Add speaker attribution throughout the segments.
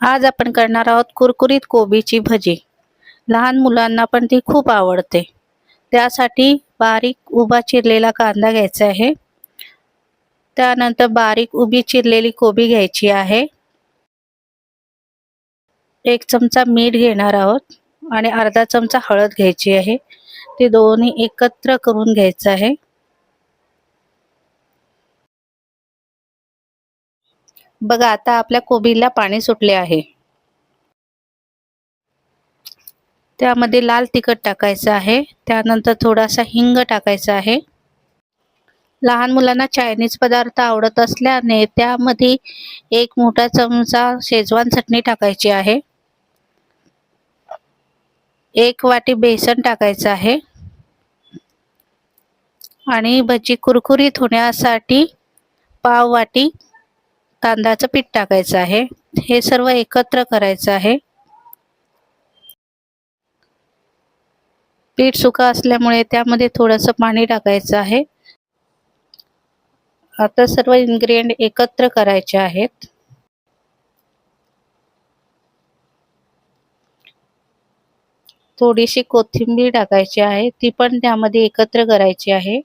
Speaker 1: आज आपण करणार आहोत कुरकुरीत कोबीची भजी. लहान मुलांना पण ती खूप आवडते. त्यासाठी बारीक उभा चिरलेला कांदा घ्यायचा आहे. त्यानंतर बारीक उभी चिरलेली कोबी घ्यायची आहे. एक चमचा मीठ घेणार आहोत आणि अर्धा चमचा हळद घ्यायची आहे. ते दोन्ही एकत्र करून घ्यायचं आहे. बघा आता आपल्या कोबीला पाणी सुटले आहे. त्यामध्ये लाल तिखट टाकायचं आहे. त्यानंतर थोडासा हिंग टाकायचा आहे. लहान मुलांना चायनीज पदार्थ आवडत असल्याने त्यामध्ये एक मोठा चमचा शेजवान चटणी टाकायची आहे. एक वाटी बेसन टाकायचं आहे. आणि भजी कुरकुरीत होण्यासाठी पाव वाटी तांदळाचं पीठ टाकायचं आहे. हे सर्व एकत्र करायचं आहे. पीठ सुका असल्यामुळे त्यामध्ये थोडंसं पाणी टाकायचं आहे. आता सर्व इन्ग्रेडियंट एकत्र करायचे आहेत. थोडीशी कोथिंबीर टाकायची आहे. ती पण त्यामध्ये एकत्र करायची आहे.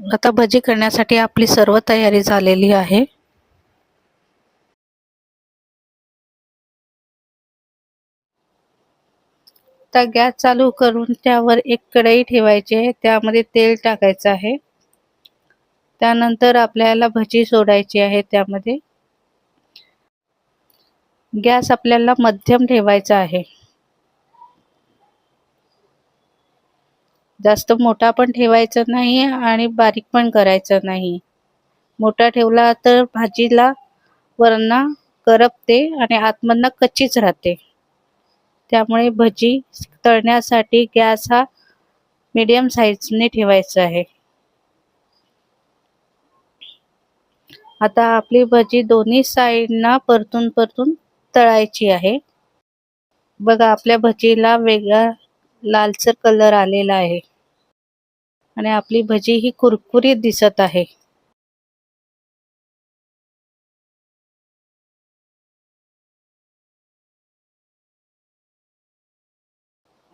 Speaker 1: आता भजी करण्यासाठी आपली सर्व तयारी झालेली आहे. आता गॅस चालू करून त्यावर एक कढई ठेवायची आहे. त्यामध्ये तेल टाकायचं आहे. त्यानंतर आपल्याला भजी सोडायची आहे त्यामध्ये. गॅस आपल्याला मध्यम ठेवायचा आहे. जास्त मोठा पण ठेवायचा नाही आणि बारीक पण करायचं नाही. मोठा ठेवला तर भाजीला वरना करपते आणि आतमधनं कच्चीच राहते. त्यामुळे भजी तळण्यासाठी गॅस हा मीडियम साईजने ठेवायचा आहे. आता आपली भजी दोन्ही साईडना परतून परतून तळायची आहे. बघा आपल्या भजीला वेगळा लालसर कलर आलेला आहे. आणि आपली भजी ही कुरकुरीत दिसत आहे.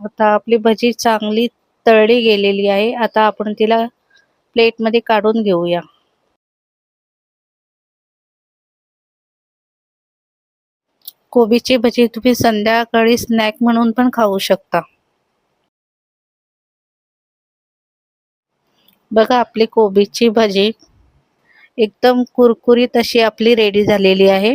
Speaker 1: आता आपली भजी चांगली तळली गेलेली आहे. आता आपण तिला प्लेटमध्ये काढून घेऊया. कोबीची भजी तुम्ही संध्याकाळी स्नॅक म्हणून पण खाऊ शकता. बघा आपली कोबीची भाजी एकदम कुरकुरीत अशी आपली रेडी झालेली आहे.